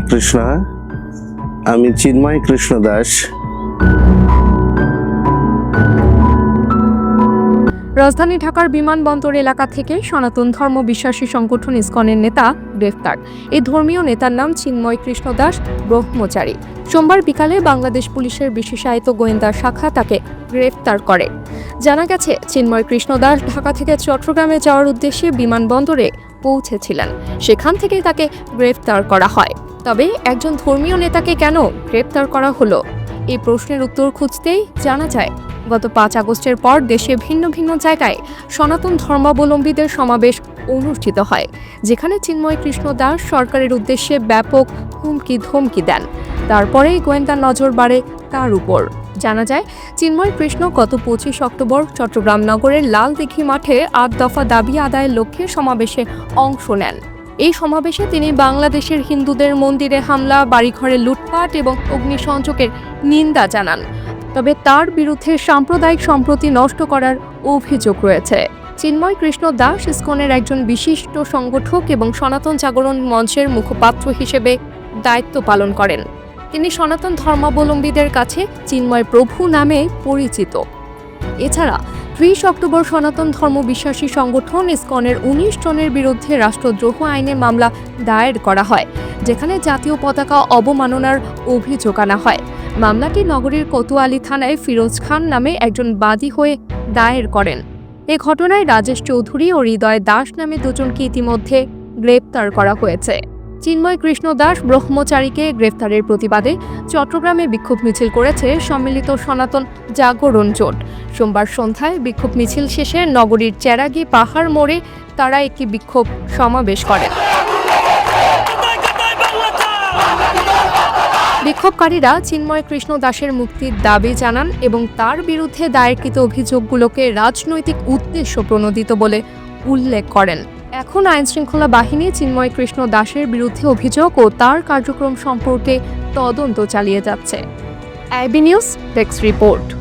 কৃষ্ণা, আমি চিন্ময় কৃষ্ণ দাস। রাজধানী ঢাকার বিমানবন্দর এলাকা থেকে সনাতন ধর্ম বিশ্বাসী সংগঠন ইসকনের নেতা গ্রেফতার। এই ধর্মীয় নেতার নাম চিন্ময় কৃষ্ণ দাস, ব্রহ্মচারী। সোমবার বিকালে বাংলাদেশ পুলিশের বিশেষায়িত গোয়েন্দা শাখা তাকে গ্রেফতার করে। জানা গেছে, চিন্ময় কৃষ্ণ দাস ঢাকা থেকে চট্টগ্রামে যাওয়ার উদ্দেশ্যে বিমানবন্দরে পৌঁছেছিলেন। সেখান থেকেই তাকে গ্রেফতার করা হয়। তবে একজন ধর্মীয় নেতাকে কেন গ্রেপ্তার করা হলো? এই প্রশ্নের উত্তর খুঁজতেই জানা যায়, গত পাঁচ আগস্টের পর দেশে ভিন্ন ভিন্ন জায়গায় সনাতন ধর্মাবলম্বীদের সমাবেশ অনুষ্ঠিত হয়, যেখানে চিন্ময় কৃষ্ণ দাস সরকারের উদ্দেশ্যে ব্যাপক হুমকি ধমকি দেন। তারপরেই গোয়েন্দা নজর বাড়ে তার উপর। জানা যায়, চিন্ময় কৃষ্ণ গত পঁচিশ অক্টোবর চট্টগ্রাম নগরের লাল দিঘি মাঠে আট দফা দাবি আদায়ের লক্ষ্যে সমাবেশে অংশ নেন। এই সমাবেশে তিনি বাংলাদেশের হিন্দুদের মন্দিরে হামলা, বাড়িঘরে লুটপাট এবং অগ্নিসংযোগের নিন্দা জানান। তবে তার বিরুদ্ধে সাম্প্রদায়িক সম্প্রতি নষ্ট করার অভিযোগ রয়েছে। চিন্ময় কৃষ্ণ দাস ইসকনের একজন বিশিষ্ট সংগঠক এবং সনাতন জাগরণ মঞ্চের মুখপাত্র হিসেবে দায়িত্ব পালন করেন। তিনি সনাতন ধর্মাবলম্বীদের কাছে চিন্ময় প্রভু নামে পরিচিত। এছাড়া ত্রিশ অক্টোবর সনাতন ধর্ম বিশ্বাসী সংগঠন ইসকনের উনিশ জনের বিরুদ্ধে রাষ্ট্রদ্রোহ আইনে মামলা দায়ের করা হয়, যেখানে জাতীয় পতাকা অবমাননার অভিযোগ আনা হয়। মামলাটি নগরীর কোতোয়ালি থানায় ফিরোজ খান নামে একজন বাদী হয়ে দায়ের করেন। এ ঘটনায় রাজেশ চৌধুরী ও হৃদয় দাস নামে দুজনকে ইতিমধ্যে গ্রেপ্তার করা হয়েছে। চিন্ময় কৃষ্ণ দাস ব্রহ্মচারীকে গ্রেফতারের প্রতিবাদে চট্টগ্রামে বিক্ষোভ মিছিল করেছে সম্মিলিত সনাতন জাগরণ জোট। সোমবার সন্ধ্যায় বিক্ষোভ মিছিল শেষে নগরীর চেরাগি পাহাড় মোড়ে তারা একটি বিক্ষোভ সমাবেশ করেন। বিক্ষোভকারীরা চিন্ময় কৃষ্ণ দাসের মুক্তির দাবি জানান এবং তার বিরুদ্ধে দায়েরকৃত অভিযোগগুলোকে রাজনৈতিক উদ্দেশ্য প্রণোদিত বলে উল্লেখ করেন। এখন আইন শৃঙ্খলা বাহিনী চিন্ময় কৃষ্ণ দাসের বিরুদ্ধে অভিযোগ ও তার কার্যক্রম সম্পর্কে তদন্ত চালিয়ে যাচ্ছে। IB news desk report.